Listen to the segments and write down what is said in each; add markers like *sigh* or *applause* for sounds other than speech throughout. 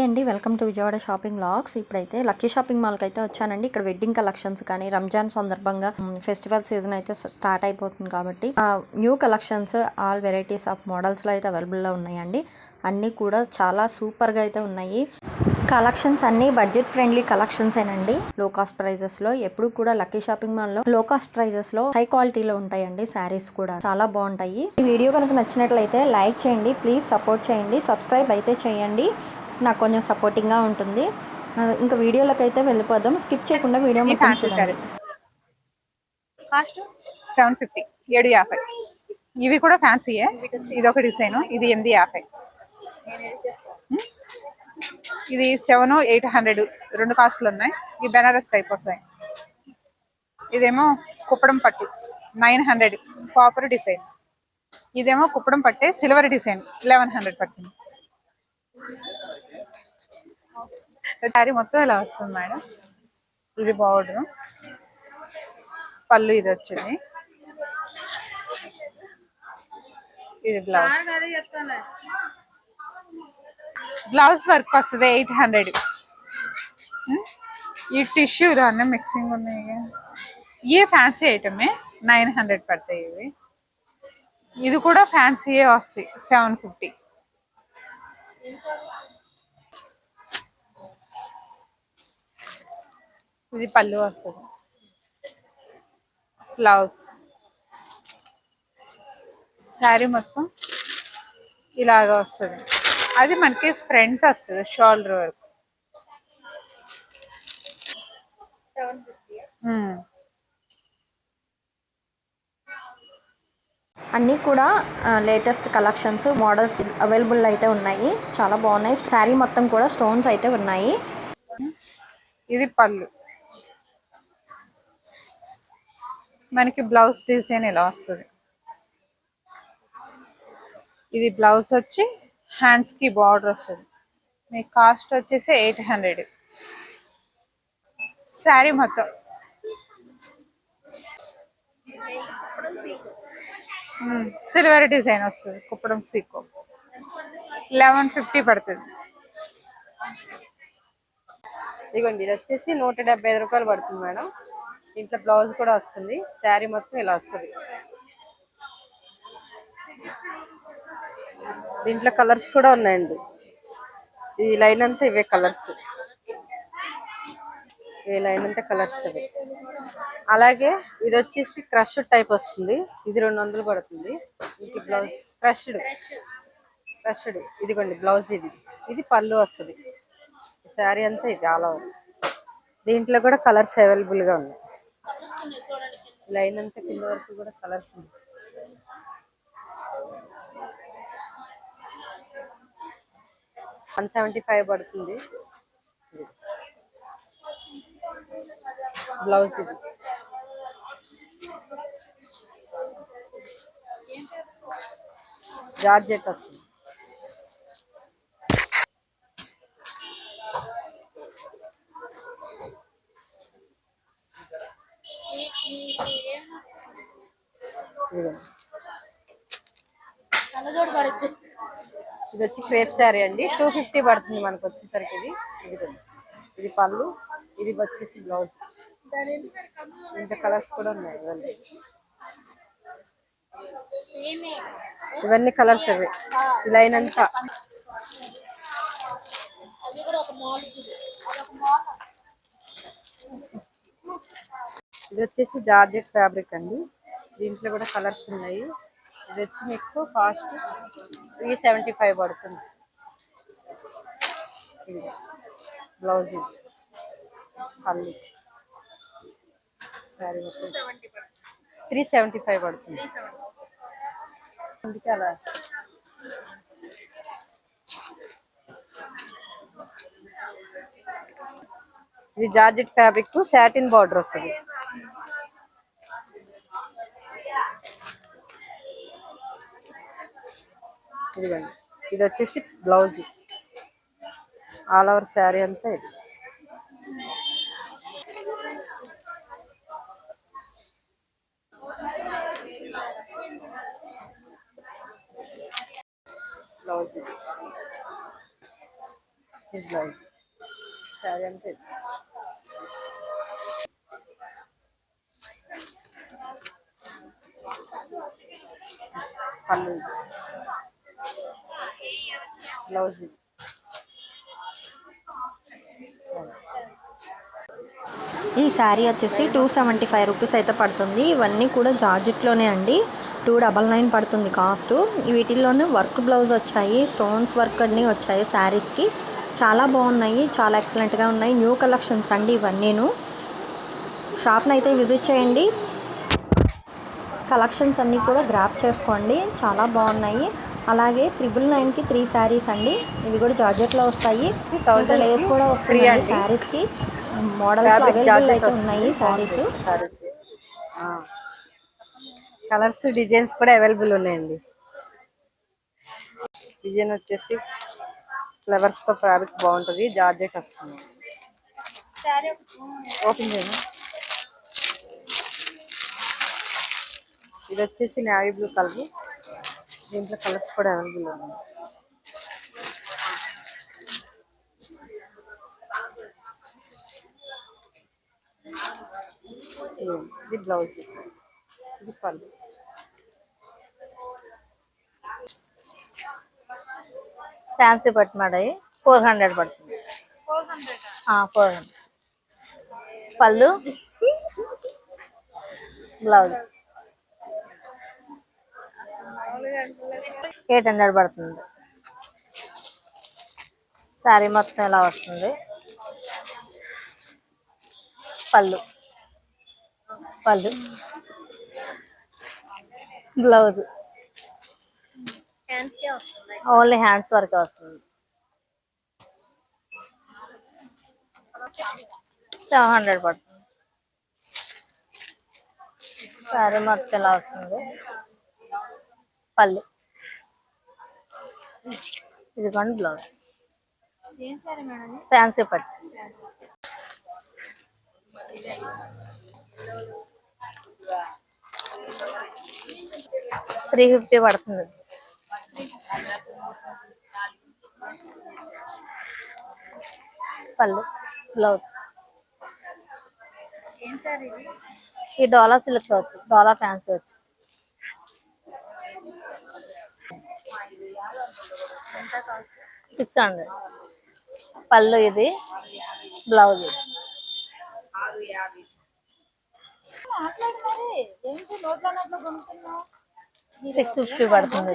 Hi అండి. Welcome to Vijayawada shopping logs ఇప్పుడైతే lucky shopping మాల్కి అయితే వచ్చానండి. ఇక్కడ వెడ్డింగ్ కలెక్షన్స్ కానీ రంజాన్ సందర్భంగా ఫెస్టివల్ సీజన్ అయితే స్టార్ట్ అయిపోతుంది కాబట్టి new collections all varieties of మోడల్స్లో అయితే అవైలబుల్లో ఉన్నాయండి. అన్నీ కూడా చాలా సూపర్గా అయితే ఉన్నాయి. కలెక్షన్స్ అన్ని బడ్జెట్ ఫ్రెండ్లీ కలెక్షన్స్ ఏనండి లో కాస్ట్ ప్రైజెస్లో ఎప్పుడు కూడా లక్కీ షాపింగ్ మాల్లో లో కాస్ట్ ప్రైజెస్లో హై క్వాలిటీలో ఉంటాయండి శారీస్ కూడా. చాలా బాగుంటాయి. ఈ వీడియో కనుక నచ్చినట్లయితే లైక్ చేయండి ప్లీజ్ సపోర్ట్ చేయండి సబ్స్క్రైబ్ అయితే చేయండి. నాకు కొంచెం సపోర్టింగ్గా ఉంటుంది. ఇంకా వీడియోలోకి అయితే వెళ్ళిపోదాం. స్కిప్ చేయకుండా వీడియో కాస్ట్ సెవెన్ ఫిఫ్టీ ఏడు యాభై. ఇవి కూడా ఫ్యాన్సీయే ఇది ఒక డిజైన్ ఇది ఎనిమిది యాభై. ఉమ్. ఇది సెవెన్ ఎయిట్ హండ్రెడ్ రెండు కాస్ట్లు ఉన్నాయి. ఈ బెనారస్ టైప్ వస్తాయి. ఇదేమో కుప్పడం పట్టు. నైన్ హండ్రెడ్ కాపర్ డిజైన్ ఇదేమో కుప్పడం పట్టే సిల్వర్ డిజైన్ లెవెన్ హండ్రెడ్ పట్టింది. శారీ మొత్తం ఇలా వస్తుంది మేడం. ఇది బార్డర్ పళ్ళు ఇది వచ్చింది. ఇది బ్లౌజ్ బ్లౌజ్ వర్క్ వస్తుంది ఎయిట్ హండ్రెడ్. ఈ టిష్యూ అన్నీ మిక్సింగ్ ఉన్నాయి. ఇక. ఇవే ఫ్యాన్సీ ఐటమే నైన్ హండ్రెడ్ పడతాయి ఇవి. ఇది కూడా ఫ్యాన్సీయే వస్తాయి. Seven fifty. ఇది పళ్ళు వస్తుంది. బ్లౌజ్ శారీ మొత్తం ఇలాగ వస్తుంది. అది మనకి ఫ్రంట్ వస్తుంది షోల్డర్ వరకు. ఉమ్. అన్నీ కూడా లేటెస్ట్ కలెక్షన్స్ మోడల్స్ అవైలబుల్ అయితే ఉన్నాయి. చాలా బాగున్నాయి. శారీ మొత్తం కూడా స్టోన్స్ అయితే ఉన్నాయి. ఇది పళ్ళు. మనకి బ్లౌజ్ డిజైన్ ఇలా వస్తుంది? ఇది బ్లౌజ్ వచ్చి హ్యాండ్స్కి బార్డర్ వస్తుంది. మీ కాస్ట్ వచ్చేసి ఎయిట్ హండ్రెడ్ శారీ మొత్తం. సిల్వర్ డిజైన్ వస్తుంది. కుప్పడం సీకో లెవెన్ ఫిఫ్టీ పడుతుంది. ఇదిగోండి ఇది వచ్చేసి నూట డెబ్బై ఐదు రూపాయలు పడుతుంది మేడం. దీంట్లో బ్లౌజ్ కూడా వస్తుంది శారీ మొత్తం ఇలా వస్తుంది. దీంట్లో కలర్స్ కూడా ఉన్నాయండి. ఈ లైన్ అంతా ఇవే కలర్స్. ఈ లైన్ అంతా కలర్స్ ఇవి. అలాగే ఇది వచ్చేసి క్రష్ టైప్ వస్తుంది. ఇది రెండు వందలు పడుతుంది. ఇంటి బ్లౌజ్ క్రష్డ్. క్రష్డ్. ఇదిగోండి బ్లౌజ్ ఇది. ఇది పళ్ళు వస్తుంది. శారీ అంతా ఇది చాలా దీంట్లో కూడా కలర్స్ అవైలబుల్గా ఉన్నాయి. లైన్ అంతా కింద వరకు కూడా కలర్స్ ఉన్నాయి. వన్ సెవెంటీ ఫైవ్ పడుతుంది. బ్లౌజ్ ఇది. జార్జెట్ వస్తుంది ఇదిగోండి. ఇది వచ్చి క్రేప్ శారీ అండి. టూ ఫిఫ్టీ పడుతుంది మనకు వచ్చేసరికి ఇది. ఇది ఇది పళ్ళు ఇది వచ్చేసి బ్లౌజ్. ఇంత కలర్స్ కూడా ఉన్నాయి ఇవన్నీ. ఇవన్నీ కలర్స్ అవి. లైన్ అంతా. ఇది వచ్చేసి జార్జెట్ ఫ్యాబ్రిక్ అండి. దీంట్లో కూడా కలర్స్ ఉన్నాయి. ఇది వచ్చి మీకు కాస్ట్ త్రీ సెవెంటీ ఫైవ్ పడుతుంది. ఇది బ్లౌజ్ ఇది. పల్లి సారీ మొత్తం త్రీ సెవెంటీ ఫైవ్ పడుతుంది. అందుకే అలా. ఇది జార్జెట్ ఫ్యాబ్రిక్ సాటిన్ బార్డర్ వస్తుంది. ఇదిగోండి. ఇది వచ్చేసి బ్లౌజ్. ఆల్ ఓవర్ శారీ అంతా ఇది. బ్లౌజ్. ఇది బ్లౌజ్. శారీ అంతే పళ్ళు. బ్లౌజ్. ఇది. ఈ శారీ వచ్చేసి టూ సెవెంటీ ఫైవ్ రూపీస్ అయితే పడుతుంది. ఇవన్నీ కూడా జార్జెట్లోనే అండి. టూ డబల్ నైన్ పడుతుంది కాస్ట్. వీటిల్లోనే వర్క్ బ్లౌజ్ వచ్చాయి. స్టోన్స్ వర్క్ అన్నీ వచ్చాయి శారీస్కి. చాలా బాగున్నాయి. చాలా ఎక్సలెంట్గా ఉన్నాయి. న్యూ కలెక్షన్స్ అండి ఇవన్నీను. షాప్ని అయితే విజిట్ చేయండి. కలెక్షన్స్ అన్నీ కూడా గ్రాప్ చేసుకోండి. చాలా బాగున్నాయి. అలాగే త్రిబుల్ నైన్కి త్రీ శారీస్ అండి. ఇవి కూడా జార్జెట్లో వస్తాయి. ఇంకా లేస్ కూడా వస్తుంది అండి. శారీస్కి. మోడల్స్ అవైలబుల్ అయితే ఉన్నాయి శారీస్. కలర్స్ డిజైన్స్ కూడా అవైలబుల్ ఉన్నాయండి. డిజైన్ వచ్చేసి ఫ్లవర్స్తో ఫ్యాబ్రిక్ బాగుంటుంది. జార్జెట్ వస్తుంది. ఓపెన్ చేయండి ఇది వచ్చేసి నావీ బ్లూ కలర్ దీంట్లో కలర్స్ కూడా అవైలబుల్ ఉన్నాయి. ఇది బ్లౌజ్. ఇది పళ్ళు. ఫ్యాన్సీ పట్టు మేడం ఫోర్ హండ్రెడ్ పడుతుంది. Four hundred. పళ్ళు. బ్లౌజ్. ఎయిట్ హండ్రెడ్ పడుతుంది. శారీ మొత్తం ఇలా వస్తుంది? పళ్ళు. పళ్ళు. బ్లౌజ్ ఓన్లీ హ్యాండ్స్ వరకే వస్తుంది. సెవెన్ హండ్రెడ్ పడుతుంది. శారీ మొత్తం ఇలా వస్తుంది? పళ్ళు. ఇదిగోండి బ్లౌజ్. ఫ్యాన్సీ పట్టు. త్రీ ఫిఫ్టీ పడుతుంది. పళ్ళు బ్లౌజ్. ఈ డోలా సిల్క్ వచ్చి డోలా ఫ్యాన్సీ వచ్చి. Six hundred. పళ్ళు ఇది బ్లౌజ్. సిక్స్ ఫిఫ్టీ పడుతుంది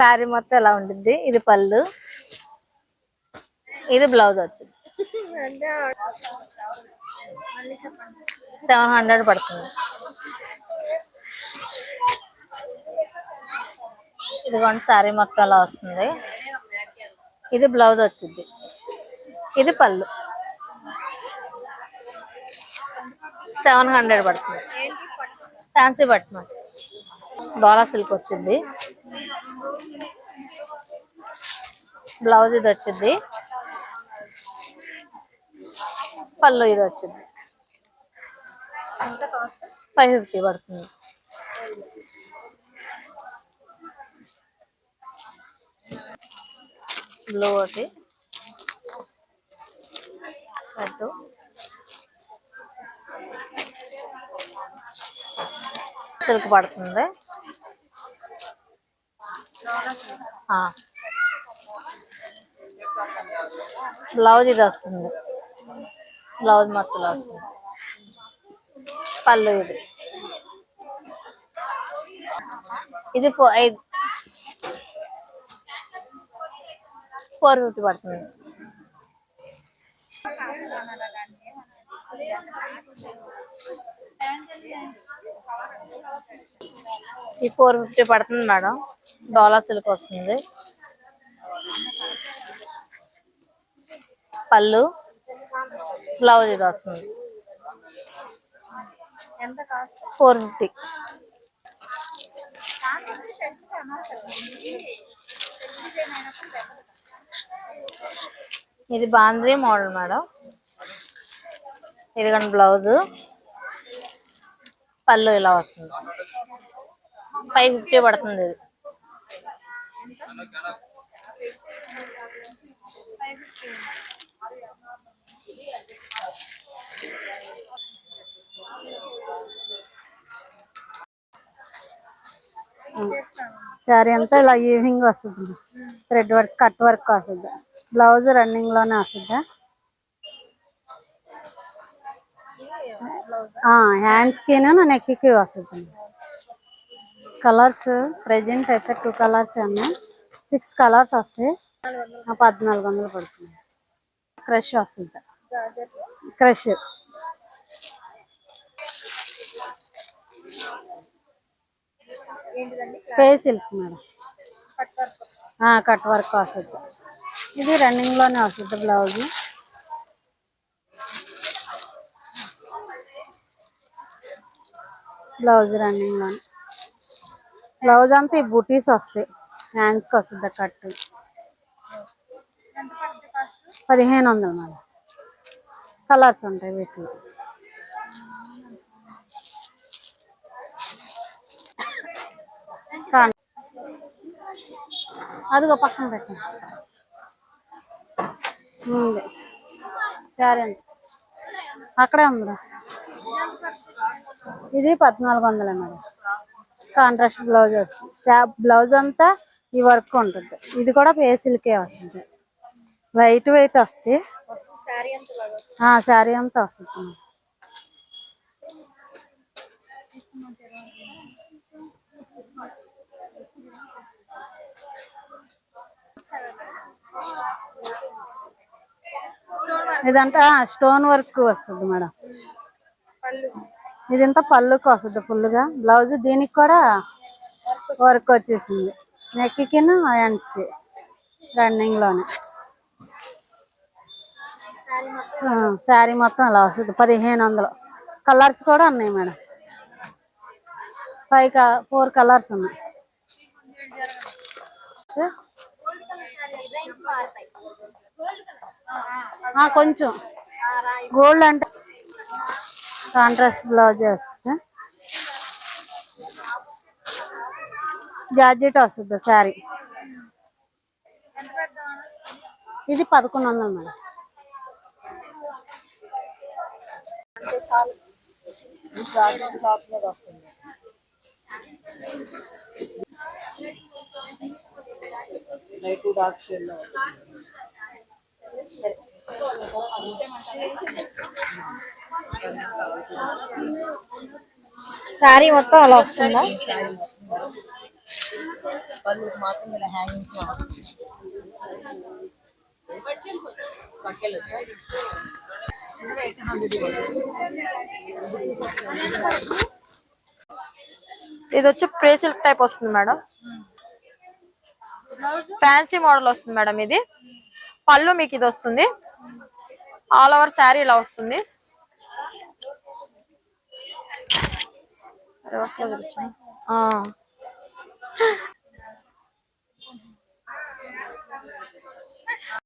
శారీ మొత్తం ఎలా ఉంటుంది ఇది పళ్ళు. ఇది బ్లౌజ్ వచ్చింది. *laughs* సెవెన్ హండ్రెడ్ పడుతుంది. ఇదిగోండి శారీ మొత్తం అలా వస్తుంది. ఇది బ్లౌజ్ వచ్చింది. ఇది పళ్ళు. సెవెన్ హండ్రెడ్ పడుతుంది. ఫ్యాన్సీ పట్టు డోలా సిల్క్ వచ్చింది. బ్లౌజ్ ఇది వచ్చింది. పళ్ళు ఇది వచ్చింది. ఫైవ్ ఫిఫ్టీ పడుతుంది. బ్లూ ఒకటి రెడ్ సిల్క్ పడుతుంది. ఆ. బ్లౌజ్ ఇది వస్తుంది. బ్లౌజ్ మొత్తం వస్తుంది. పళ్ళు ఇది. ఇది ఫోర్ ఫోర్ ఫిఫ్టీ పడుతుంది. ఈ ఫోర్ ఫిఫ్టీ పడుతుంది మేడం. డోలా సిల్క్ వస్తుంది. పళ్ళు బ్లౌజ్ ఇది వస్తుంది. Four fifty. ఇది బాంద్రీ మోడల్ మేడం. ఇది కానీ బ్లౌజ్. పళ్ళు ఇలా వస్తుంది. ఫైవ్ ఫిఫ్టీ పడుతుంది ఇది. శారీ అంతా ఇలా ఈవినింగ్ వస్తుంది. థ్రెడ్ వర్క్ కట్ వర్క్ వస్తుంది. బ్లౌజ్ రన్నింగ్లోనే వస్తుంది? హ్యాండ్స్కి నెక్కి వస్తుంది? కలర్స్ ప్రెజెంట్ అయితే టూ కలర్స్ ఉన్నాయి. సిక్స్ కలర్స్ వస్తాయి. పద్నాలుగు వందలు పడుతుంది. క్రష్ వస్తుంది? క్రష్ పే సిల్క్ మేడం. ఆ, కట్ వర్క్ వస్తుంది. ఇది రన్నింగ్లోనే వస్తుంది బ్లౌజ్. బ్లౌజ్ రన్నింగ్లోని. బ్లౌజ్ అంతా ఈ బుటీస్ వస్తాయి. హ్యాండ్స్కి వస్తుంది కట్. పదిహేను వందలు మళ్ళీ కలర్స్ ఉంటాయి వీటిలో. అది అదిగో పక్కన పెట్టండి. సరే అండి. అక్కడే ఉందిరా. ఇది పద్నాలుగు వందలే మేడం కాంట్రాస్ట్ బ్లౌజ్ వస్తుంది బ్లౌజ్ అంతా ఈ వర్క్ ఉంటుంది. ఇది కూడా పేసిల్కే వస్తుంది. లైట్ వెయిట్ వస్తుంది. ఆ, శారీ అంతా వస్తుంది. ఇదంతా స్టోన్ వర్క్ వస్తుంది మేడం. ఇదంతా పళ్ళుకి వస్తుంది ఫుల్గా బ్లౌజ్ దీనికి కూడా వర్క్ వచ్చేసింది. నెక్ హ్యాండ్స్కి రన్నింగ్లోనే రన్నింగ్లోనే శారీ మొత్తం అలా వస్తుంది. పదిహేను వందలు కలర్స్ కూడా ఉన్నాయి మేడం. ఫైవ్ ఫోర్ కలర్స్ ఉన్నాయి. కొంచెం. గోల్డ్ అంటే కాంట్రాస్ట్ బ్లౌజ్ వస్తుంది జార్జెట్ వస్తుంది శారీ ఇది పదకొండు వందలు మేడం. శారీ మొత్తం అలా వస్తుందా? ఇది వచ్చి ప్రే సిల్క్ టైప్ వస్తుంది మేడం. ఫ్యాన్సీ మోడల్ వస్తుంది మేడం ఇది. పళ్ళు మీకు ఇది వస్తుంది. ఆల్ ఓవర్ శారీ ఇలా వస్తుంది.